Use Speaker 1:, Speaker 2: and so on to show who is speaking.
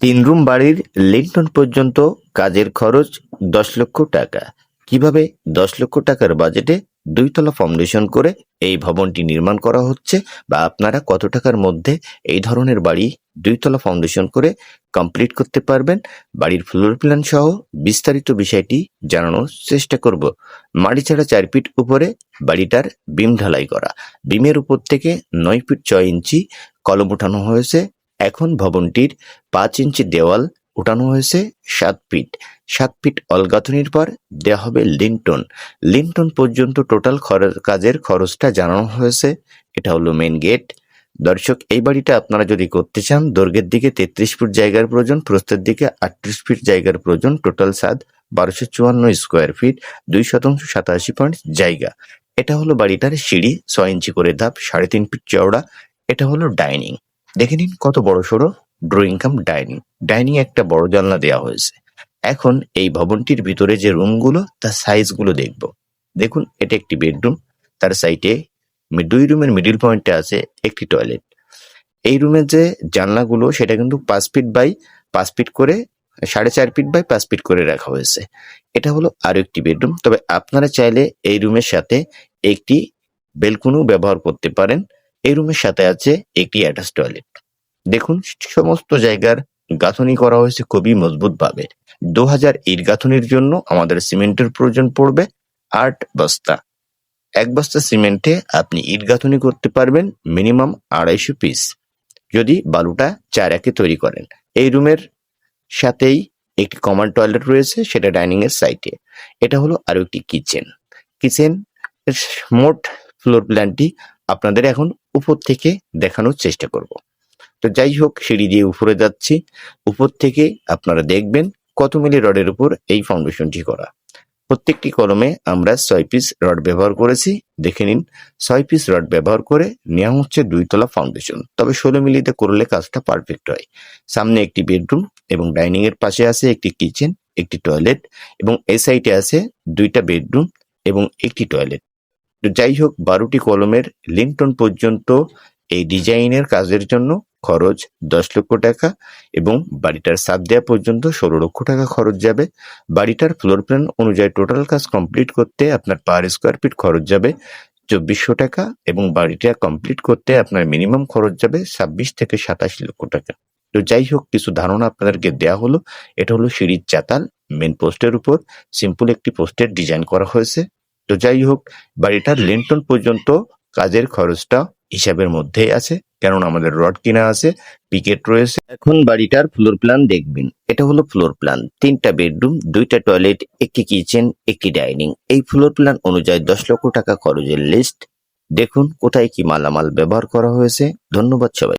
Speaker 1: তিন রুম বাড়ির লিন্টন পর্যন্ত কাজের খরচ দশ লক্ষ টাকা। কীভাবে দশ লক্ষ টাকার বাজেটে দুইতলা ফাউন্ডেশন করে এই ভবনটি নির্মাণ করা হচ্ছে বা আপনারা কত টাকার মধ্যে এই ধরনের বাড়ি দুইতলা ফাউন্ডেশন করে কমপ্লিট করতে পারবেন? বাড়ির ফ্লোর প্ল্যান সহ বিস্তারিত বিষয়টি জানানোর চেষ্টা করব। মাটি ছাড়া চার ফিট উপরে বাড়িটার বিম ঢালাই করা। বিমের উপর থেকে নয় ফিট ছয় ইঞ্চি কলম উঠানো হয়েছে। এখন ভবনটির পাঁচ ইঞ্চি দেওয়াল উঠানো হয়েছে সাত ফিট। সাত ফিট অলগাথনির পর দেওয়া হবে লিন্টন। লিন্টন পর্যন্ত টোটাল কাজের খরচটা জানানো হয়েছে। এটা হলো মেন গেট দর্শক, এই বাড়িটা আপনারা যদি করতে চান দৈর্ঘ্যের দিকে তেত্রিশ ফুট জায়গার প্রয়োজন প্রস্থের দিকে আটত্রিশ ফিট জায়গার প্রয়োজন। টোটাল সাদ বারোশো চুয়ান্ন স্কোয়ার ফিট দুই শতাংশ সাতাশি পয়েন্ট জায়গা। এটা হলো বাড়িটার সিঁড়ি, ছয় ইঞ্চি করে ধাপ, সাড়ে তিন ফিট চওড়া। এটা হলো ডাইনিং দেখে নিন কত বড় সড়ো ড্রয়িং কাম ডাইনিং। ডাইনিং একটা বড় জানলা দেওয়া হয়েছে। এখন এই ভবনটির ভিতরে যে রুমগুলো, তার সাইজগুলো দেখব। দেখুন, এটা একটি বেডরুম। তার সাইডে দুই রুমের মিডিল পয়েন্টে আছে একটি টয়লেট। এই রুমের যে জানলাগুলো, সেটা কিন্তু পাঁচ ফিট বাই পাঁচ ফিট করে, সাড়ে চার ফিট বাই পাঁচ ফিট করে রাখা হয়েছে। এটা হলো আরও একটি বেডরুম। তবে আপনারা চাইলে এই রুমের সাথে একটি বেলকুনিও ব্যবহার করতে পারেন। এই রুমের সাথে আছে একটি অ্যাটাচ টয়লেট দেখুন, সমস্ত জায়গার গাঁথনি করা হয়েছে খুবই মজবুত ভাবে দু হাজার ইট গাঁথনির জন্য আমাদের সিমেন্টের প্রয়োজন পড়বে আট বস্তা। এক বস্তা সিমেন্টে আপনি ইট গাঁথনি করতে পারবেন মিনিমাম আড়াইশো পিস যদি বালুটা চার একে তৈরি করেন। এই রুমের সাথেই একটি কমন টয়লেট রয়েছে, সেটা ডাইনিং এর সাইডে এটা হলো আরও একটি কিচেন কিচেন মোট ফ্লোর প্ল্যানটি আপনাদের এখন উপর থেকে দেখানোর চেষ্টা করব। তো যাই হোক, সিঁড়ি দিয়ে উপরে যাচ্ছি। উপর থেকে আপনারা দেখবেন কত মিলি রডের উপর এই ফাউন্ডেশনটি করা। প্রত্যেকটি কলমে আমরা ছয় পিস রড ব্যবহার করেছি। দেখে নিন, ছয় পিস রড ব্যবহার করে নেওয়া হচ্ছে দুইতলা ফাউন্ডেশন তবে ষোলো মিলিতে করলে কাজটা পারফেক্ট হয়। সামনে একটি বেডরুম এবং ডাইনিং এর পাশে আছে একটি কিচেন একটি টয়লেট এবং এই সাইডে আছে দুইটা বেডরুম এবং একটি টয়লেট যাই হোক, বারোটি কলমের লিন্টন পর্যন্ত এই ডিজাইনের কাজের জন্য খরচ দশ লক্ষ টাকা এবং বাড়িটার সাপ দেওয়া পর্যন্ত ষোলো লক্ষ টাকা খরচ যাবে। বাড়িটার ফ্লোর প্ল্যান অনুযায়ী টোটাল কাজ কমপ্লিট করতে আপনার পার স্কোয়ার ফিট খরচ যাবে চব্বিশশো টাকা এবং বাড়িটা কমপ্লিট করতে আপনার মিনিমাম খরচ যাবে ছাব্বিশ থেকে সাতাশ লক্ষ টাকা। তো যাই হোক, কিছু ধারণা আপনাদেরকে দেয়া হলো। এটা হলো সিঁড়ির চাতাল মেন পোস্টের উপর। সিম্পল একটি পোস্টের ডিজাইন করা হয়েছে। তো যাই হোক, বাড়িটার লিন্টন পর্যন্ত কাজের খরচটা হিসাবের মধ্যেই আছে কারণ আমাদের রড কিনা আছে, পিকেট রয়েছে। এখন বাড়িটার ফ্লোর প্ল্যান দেখবেন। এটা হলো ফ্লোর প্ল্যান তিনটা বেডরুম, দুইটা টয়লেট একটি কিচেন একটি ডাইনিং এই ফ্লোর প্ল্যান অনুযায়ী দশ লক্ষ টাকা খরচের লিস্ট দেখুন কোথায় কি মালামাল ব্যবহার করা হয়েছে। ধন্যবাদ সবাই।